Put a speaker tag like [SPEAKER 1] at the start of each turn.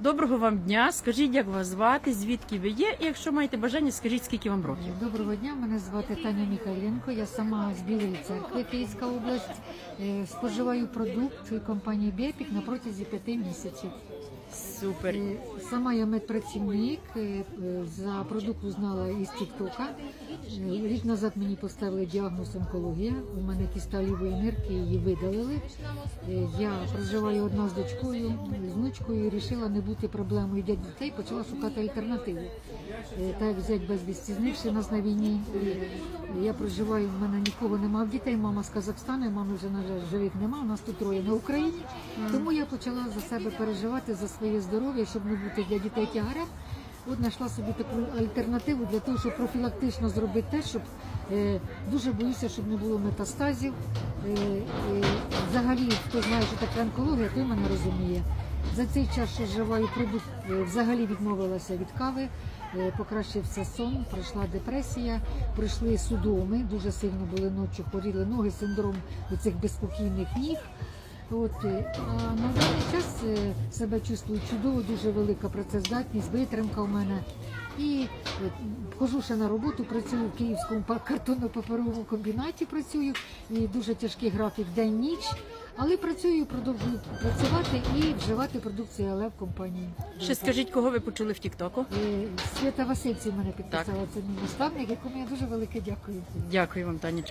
[SPEAKER 1] Доброго вам дня. Скажіть, як вас звати, звідки ви є, і якщо маєте бажання, скажіть, скільки вам років.
[SPEAKER 2] Доброго дня, мене звати Таня Михайленко. Я сама з Білої церкви, Київська область. Е, Споживаю продукт компанії Бепік на протязі п'яти місяців.
[SPEAKER 1] Супер.
[SPEAKER 2] Сама я медпрацівник. е, е, За продукт узнала із Тіктока. Е, Рік назад мені поставили діагноз онкологія. У мене кіста лівої нирки її видалили. Я проживаю одна з дочкою, з внучкою і вирішила не бути проблемою для дітей, почала шукати альтернативу. Так як взять безвісті знивши нас на війні. Я проживаю, в мене нікого немає дітей, мама з Казахстану, мами вже на жаль живих немає, у нас тут троє на Україні. Тому я почала за себе переживати за своє здоров'я, щоб не бути для дітей тягарем. От знайшла собі таку альтернативу для того, щоб профілактично зробити те, щоб е, дуже боюся, щоб не було метастазів. Е, е, взагалі, хто знає, що таке онкологія, той мене розуміє. За цей час, що вживаю продукт, е, взагалі відмовилася від кави, е, покращився сон, пройшла депресія, пройшли судоми, дуже сильно були ночі, хворіли ноги, синдром цих безспокійних ніг. От, е, а на даний себе чувствую чудово, дуже велика працездатність, витримка у мене. І е, хожу ще на роботу, працюю в Київському картонно-паперовому комбінаті, працюю, і дуже тяжкий графік день-ніч. Але працюю, продовжую працювати і вживати продукцію АЛЕ в компанії.
[SPEAKER 1] Ще скажіть, кого ви почули в Тіктоку?
[SPEAKER 2] Е, Свята Васильці мене підписала, це мій наставник, якому я дуже велике дякую.
[SPEAKER 1] Дякую вам, Таня.